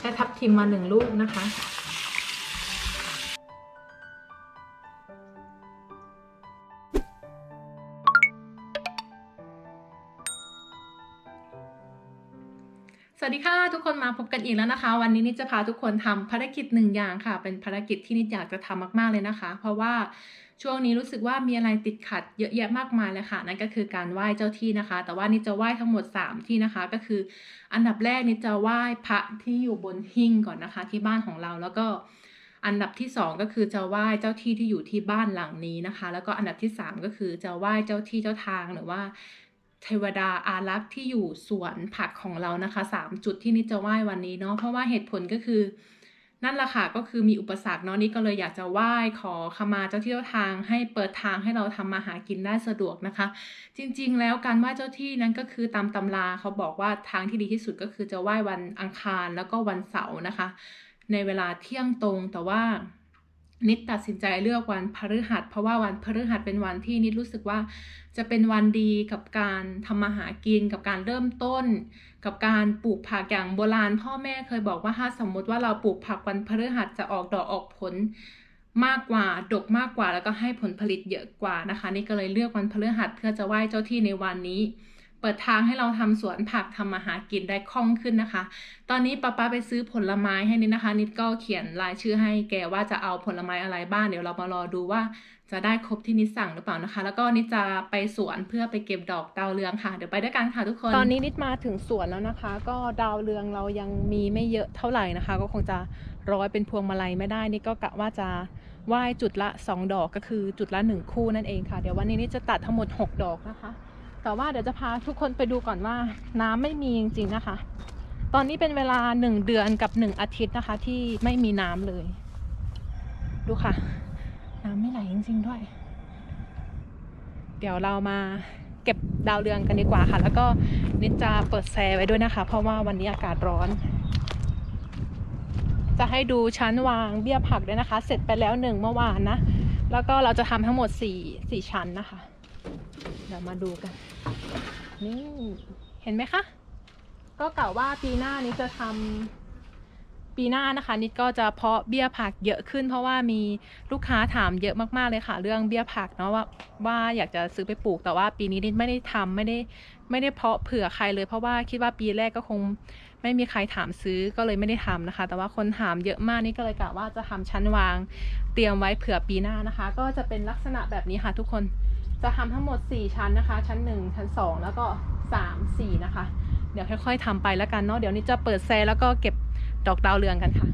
ได้ทับทิมมาหนึ่งลูกนะคะ สวัสดีค่ะ ทุกคนมาพบกันอีกแล้วนะคะ วันนี้นิดจะพาทุกคนทำภารกิจหนึ่งอย่างค่ะ เป็นภารกิจที่นิดอยากจะทำมาก ๆเลยนะคะ เพราะว่าช่วงนี้รู้สึกว่ามีอะไรติดขัดเยอะแยะมากมายเลยค่ะ นั่นก็คือการไหว้เจ้าที่นะคะ แต่ว่านิดจะไหว้ทั้งหมด 3 ที่นะคะ ก็คือ อันดับแรกนิดจะไหว้พระที่อยู่บนหิ้งก่อนนะคะ ที่บ้านของเราแล้วก็อันดับที่ 2 ก็คือจะไหว้เจ้าที่ที่อยู่ที่บ้านหลังนี้นะคะ แล้วก็อันดับที่ 3 ก็คือจะไหว้เจ้าที่เจ้าทางหรือว่า เทวดาอารักษ์ที่อยู่สวนผักของเรานะคะสามจุดที่นิดจะไหว้วันนี้เนาะเพราะว่าเหตุผลก็คือ นั่นแหละค่ะก็คือมีอุปสรรคเนาะนี่ก็เลยอยากจะไหว้ขอขมาเจ้าที่เจ้าทางให้เปิดทางให้เราทำมาหากินได้สะดวกนะคะ จริงๆ แล้วการไหว้เจ้าที่นั้นก็คือตามตำราเขาบอกว่าทางที่ดีที่สุดก็คือจะไหว้วันอังคารแล้วก็วันเสาร์นะคะ ในเวลาเที่ยงตรงแต่ว่า นิดตัดสินใจเลือกวันพฤหัส เพราะว่าวันพฤหัสเป็นวันที่นิดรู้สึกว่าจะเป็นวันดีกับการทำมาหากินกับการเริ่มต้น กับการปลูกผักอย่างโบราณ พ่อแม่เคยบอกว่าถ้าสมมติว่าเราปลูกผักวันพฤหัสจะออกดอกออกผลมากกว่าดกมากกว่าแล้วก็ให้ผลผลิตเยอะกว่านะคะ นี่ก็เลยเลือกวันพฤหัสเพื่อจะไหว้เจ้าที่ในวันนี้ เปิดทางให้เราทำสวนผักทำมาหากินได้คล่องขึ้นนะคะ ตอนนี้ป้าป้าไปซื้อผลไม้ให้นิดนะคะ นิดก็เขียนรายชื่อให้แกว่าจะเอาผลไม้อะไรบ้าง เดี๋ยวเรามารอดูว่าจะได้ครบที่นิดสั่งหรือเปล่านะคะ แล้วก็นิดจะไปสวนเพื่อไปเก็บดอกดาวเรืองค่ะ เดี๋ยวไปด้วยกันค่ะทุกคน ตอนนี้นิดมาถึงสวนแล้วนะคะ ก็ดาวเรืองเรายังมีไม่เยอะเท่าไหร่นะคะ ก็คงจะร้อยเป็นพวงมาลัยไม่ได้นี่ก็กะว่าจะไหว้จุดละ 2 ดอกก็คือจุดละ 1 คู่นั่นเองค่ะ เดี๋ยววันนี้นิดจะตัดทั้งหมด 6 ดอกนะคะ แต่ว่าเดี๋ยวจะพาทุกคนไปดูก่อนว่าน้ำไม่มีจริงๆนะคะ ตอนนี้เป็นเวลาหนึ่งเดือนกับหนึ่งอาทิตย์นะคะ ที่ไม่มีน้ำเลย ดูค่ะ น้ำไม่ไหลจริง ๆ ด้วย เดี๋ยวเรามาเก็บดาวเรืองกันดีกว่าค่ะ แล้วก็นิดจะเปิดแซไว้ด้วยนะคะ เพราะว่าวันนี้อากาศร้อน จะให้ดูชั้นวางเบี้ยผักด้วยนะคะ เสร็จไปแล้วหนึ่งเมื่อวานนะ แล้วก็เราจะทำทั้งหมดสี่สี่ชั้นนะคะ เดี๋ยวมาดูกัน นี่ เห็นไหมคะ ก็กล่าวว่าปีหน้านี้จะทำปีหน้านะคะ นิดก็จะเพาะเบี้ยผักเยอะขึ้น เพราะว่ามีลูกค้าถามเยอะมากๆเลยค่ะ เรื่องเบี้ยผักเนาะว่าว่าอยากจะซื้อไปปลูกแต่ว่าปีนี้นิดไม่ได้ทำไม่ได้ไม่ได้เพาะเผื่อใครเลย เพราะว่าคิดว่าปีแรกก็คงไม่มีใครถามซื้อก็เลยไม่ได้ทำนะคะ แต่ว่าคนถามเยอะมากนี่ก็เลยกะว่าจะทำชั้นวาง เตรียมไว้เผื่อปีหน้านะคะ ก็จะเป็นลักษณะแบบนี้ค่ะทุกคน จะทำทั้งหมด 4 ชั้นนะคะ ชั้น 1 ชั้น 2 แล้วก็ 3 4 นะคะ เดี๋ยวค่อยๆทำไปแล้วกันเนาะเดี๋ยวนี้จะเปิดแซแล้วก็เก็บดอกดาวเรืองกันค่ะ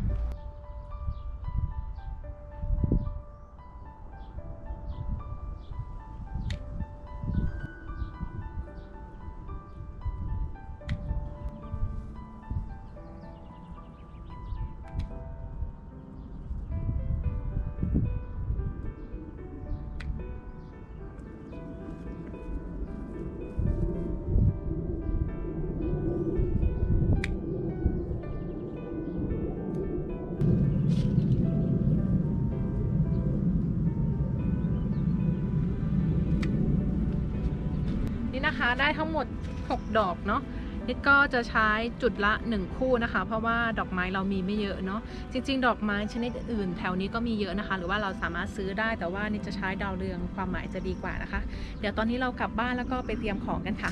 นะคะได้ทั้งหมด 6 ดอกเนาะนิดก็จะใช้จุดละ 1 คู่นะคะ เพราะว่าดอกไม้เรามีไม่เยอะเนาะจริง ๆ ดอกไม้ชนิดอื่นแถวนี้ก็มีเยอะนะคะ หรือว่าเราสามารถซื้อได้แต่ว่านิดจะใช้ดาวเรืองความหมายจะดีกว่านะคะ เดี๋ยวตอนนี้เรากลับบ้านแล้วก็ไปเตรียมของกันค่ะ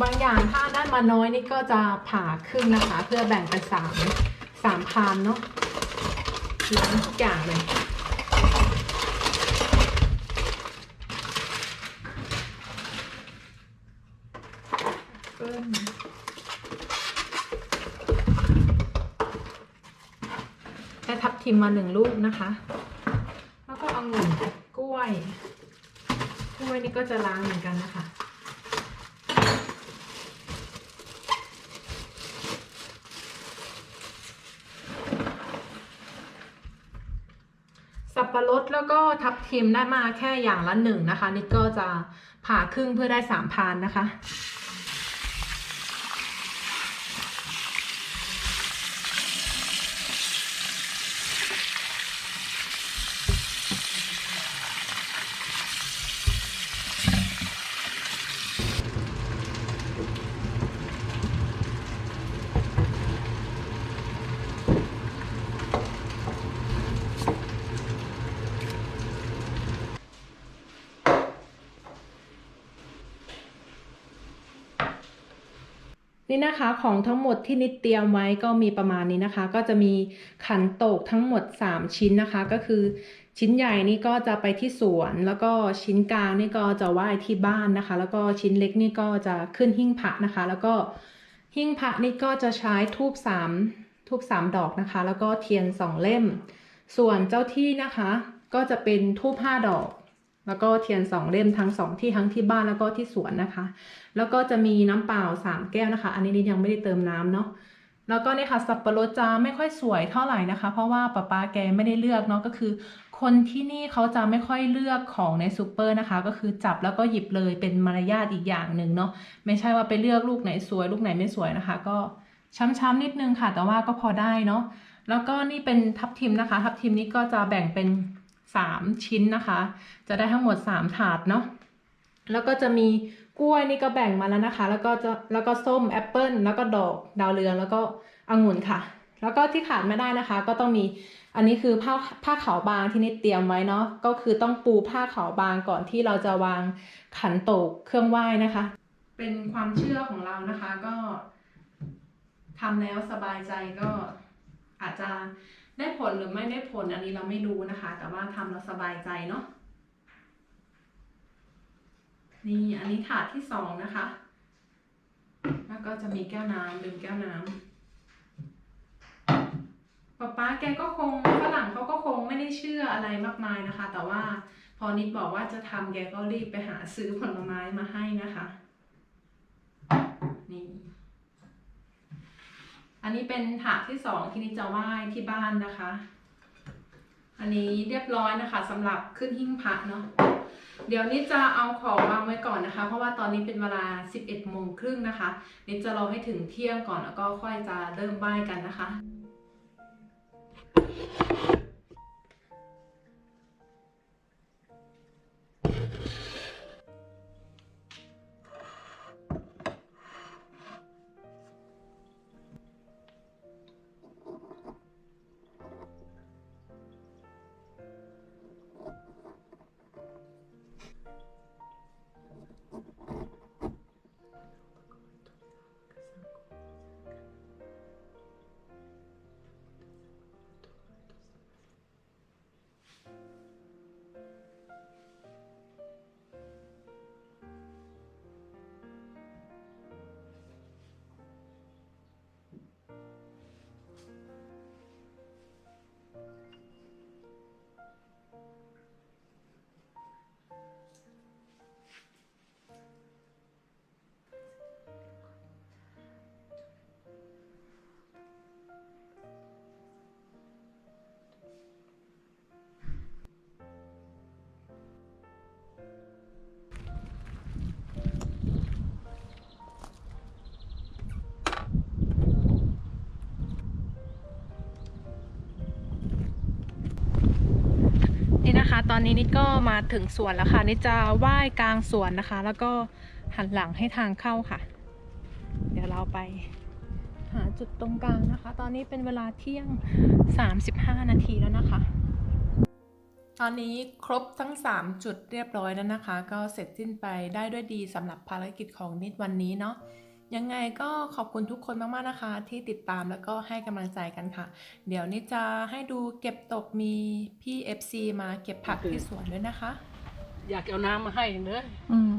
บางอย่างถ้าได้มาน้อยนี่ก็จะผ่าครึ่งนะคะ เพื่อแบ่งเป็นสามสามพานเนาะล้างทุกอย่างเลย เปิ้ลได้ ทิมมาหนึ่งลูกนะคะ แล้วก็เอางุ่นกล้วย กล้วยนี่ก็จะล้างเหมือนกันนะคะ สับปะรดแล้วก็ทับทิมได้มาแค่อย่างละหนึ่งนะคะนิดก็จะผ่าครึ่งเพื่อได้สามพานนะคะ นี่นะคะของทั้งหมดที่นิดเตรียมไว้ก็มีประมาณนี้นะคะ ก็จะมีขันโตกทั้งหมด 3 ชิ้นนะคะ ก็คือชิ้นใหญ่นี่ก็จะไปที่สวน แล้วก็ชิ้นกลางนี่ก็จะไหว้ที่บ้านนะคะ แล้วก็ชิ้นเล็กนี่ก็จะขึ้นหิ้งพระนะคะ แล้วก็หิ้งพระนี่ก็จะใช้ทูบสามทูบสามดอกนะคะ แล้วก็เทียนสองเล่ม ส่วนเจ้าที่นะคะ ก็จะเป็นทูบห้าดอก แล้วก็เทียนสองเล่มทั้งสองที่ทั้งที่บ้านแล้วก็ที่สวนนะคะ แล้วก็จะมีน้ำเปล่าสามแก้วนะคะ อันนี้นิดยังไม่ได้เติมน้ำเนาะแล้วก็เนี่ยค่ะสับปะรดจะไม่ค่อยสวยเท่าไหร่นะคะ เพราะว่าป้าป้าแกไม่ได้เลือกเนาะก็คือ คนที่นี่เขาจะไม่ค่อยเลือกของในซูเปอร์นะคะ ก็คือจับแล้วก็หยิบเลยเป็นมารยาทอีกอย่างหนึ่งเนาะไม่ใช่ว่าไปเลือกลูกไหนสวย ลูกไหนไม่สวยนะคะ ก็ช้ำๆนิดนึงค่ะ แต่ว่าก็พอได้เนาะแล้วก็นี่เป็นทับทิมนะคะ ทับทิมนี้ก็จะแบ่งเป็น สามชิ้นนะคะ จะได้ทั้งหมดสามถาดเนาะแล้วก็จะมีกล้วยนี่ก็แบ่งมาแล้วนะคะ แล้วก็จะแล้วก็ส้มแอปเปิลแล้วก็ดอกดาวเรืองแล้วก็องุ่นค่ะ แล้วก็ที่ขาดไม่ได้นะคะ ก็ต้องมีอันนี้คือผ้าผ้าขาวบางที่นิดเตรียมไว้เนาะก็คือต้องปูผ้าขาวบางก่อนที่เราจะวางขันโตกเครื่องไหว้นะคะ เป็นความเชื่อของเรานะคะก็ทำแล้วสบายใจก็อาจจะ ได้ผลหรือไม่ได้ผลอันนี้เราไม่รู้นะคะ แต่ว่าทำแล้วสบายใจเนาะนี่อันนี้ถาดที่สองนะคะ แล้วก็จะมีแก้วน้ำดื่มแก้วน้ำป๊าป๊าแกก็คงฝรั่งเขาก็คงไม่ได้เชื่ออะไรมากมายนะคะ แต่ว่าพอนิดบอกว่าจะทำแกก็รีบไปหาซื้อผลไม้มาให้นะคะ นี่ อันนี้เป็นถาดที่สองที่นิดจะไหว้ที่บ้านนะคะ อันนี้เรียบร้อยนะคะสำหรับขึ้นหิ้งพระเนาะเดี๋ยวนิดจะเอาของวางไว้ก่อนนะคะ เพราะว่าตอนนี้เป็นเวลา 11โมงครึ่งนะคะนิดจะรอให้ถึงเที่ยงก่อนแล้วก็ค่อยจะเริ่มไหว้กันนะคะ ตอนนี้นิดก็มาถึงสวนแล้วค่ะ นิดจะไหว้กลางสวนนะคะ แล้วก็หันหลังให้ทางเข้าค่ะ เดี๋ยวเราไปหาจุดตรงกลางนะคะ ตอนนี้เป็นเวลาเที่ยง 35 นาทีแล้วนะคะ ตอนนี้ครบทั้ง 3 จุดเรียบร้อยแล้วนะคะ ก็เสร็จสิ้นไปได้ด้วยดีสำหรับภารกิจของนิดวันนี้เนาะ ยังไงก็ขอบคุณทุกคนมากๆนะคะ ที่ติดตามแล้วก็ให้กำลังใจกันค่ะ เดี๋ยวนิดจะให้ดูเก็บตกมีพี่ FC มาเก็บผักที่สวนด้วยนะคะ อยากเอาน้ำมาให้เนอะอืม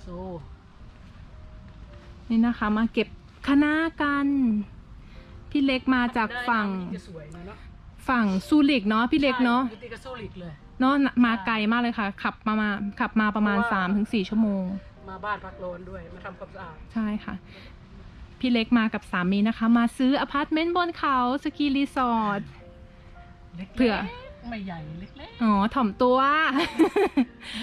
โซ่นี่นะคะ มาเก็บคะน้ากัน พี่เล็กมาจากฝั่งได้น้ำมันจะสวยนะเนาะฝั่งซูริกเนาะพี่เล็กเนาะใช่ปกติก็สู้ลิกเลย เนาะมาไกลมากเลยค่ะ ขับมามาขับมาประมาณเพราะว่า3-4 ชั่วโมง มาบ้านพักโลนด้วยมาทำความสะอาด ใช่ค่ะ พี่เล็กมากับสามีนะคะ มาซื้ออพาร์ตเมนต์บนเขาสกีรีสอร์ทเล็กๆเผื่อ ไม่ใหญ่เล็กอ๋อถ่อมตัว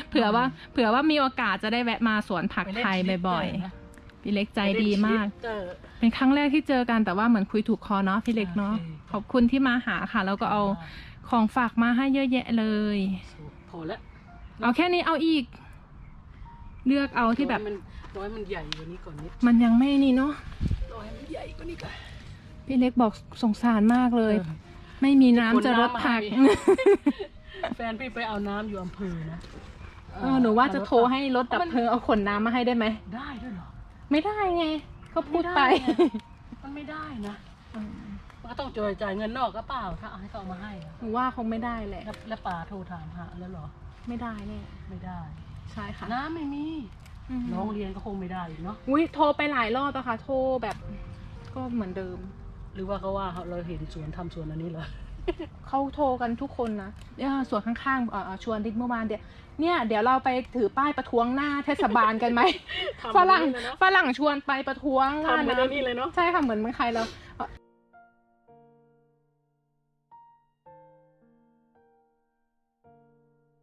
เผื่อว่า เผื่อว่ามีโอกาสจะได้แวะมาสวนผัๆกปเล่นไทยชีวิตบ่อยเตร์นะๆพี่เล็กใจดีมากไปเล่นชีวิตเตอร์เป็นครั้งแรกที่เจอกันแต่ว่าเหมือนคุยถูกคอเนาะพี่เล็กเนาะโอเคขอบคุณที่มาหาค่ะ แล้วก็เอาของฝากมาให้เยอะแยะเลย พอแล้ว เอาแค่นี้เอาอีก เลือกเอาที่แบบร้อยมันร้อยมันใหญ่กว่านี้ก่อนนิดมันยังไม่นี่เนาะร้อยมันใหญ่กว่านี้ก่อนพี่เล็กบอกสงสารมากเลยเออไม่มีน้ำจะรดผักจะขนน้ำมาให้แฟนพี่ไปเอาน้ำอยู่อำเภอนะเออหนูว่าจะโทรให้รถดับเพลิงเอาขนน้ำมาให้ได้ไหมได้ด้วยเหรอไม่ได้ไงก็พูดไป มันไม่ได้นะอืมมันก็ต้องจ่ายจ่ายเงินนอกก็เปล่าถ้าเอาให้เขาเอามาให้อะหนูว่าคงไม่ได้แหละแล้วแล้วป่าโทรถามหาแล้วเหรอ ไม่ได้แน่ไม่ได้ ใช่ค่ะน้ำไม่มีอืมน้องเรียนก็คงไม่ได้อีกเนาะอุ้ยโทรไปหลายรอบอะค่ะ โทรแบบ ก็เหมือนเดิม หรือว่าเขาว่าเราเห็นสวนทำสวนอันนี้เหรอเขาโทรกันทุกคนนะเนี่ยส่วนข้างๆเอ่อชวนดิ๊กเมื่อวานเดี๋ยวเนี่ยเดี๋ยวเราไปถือป้ายประท้วงหน้าเทศบาลกันไหมทำฝรั่งเหมือนกันเลยเนอะฝรั่งชวนไปประท้วงว่าทำเหมือนนะอันนี้เลยเนาะใช่ค่ะเหมือนเมืองไทยเรา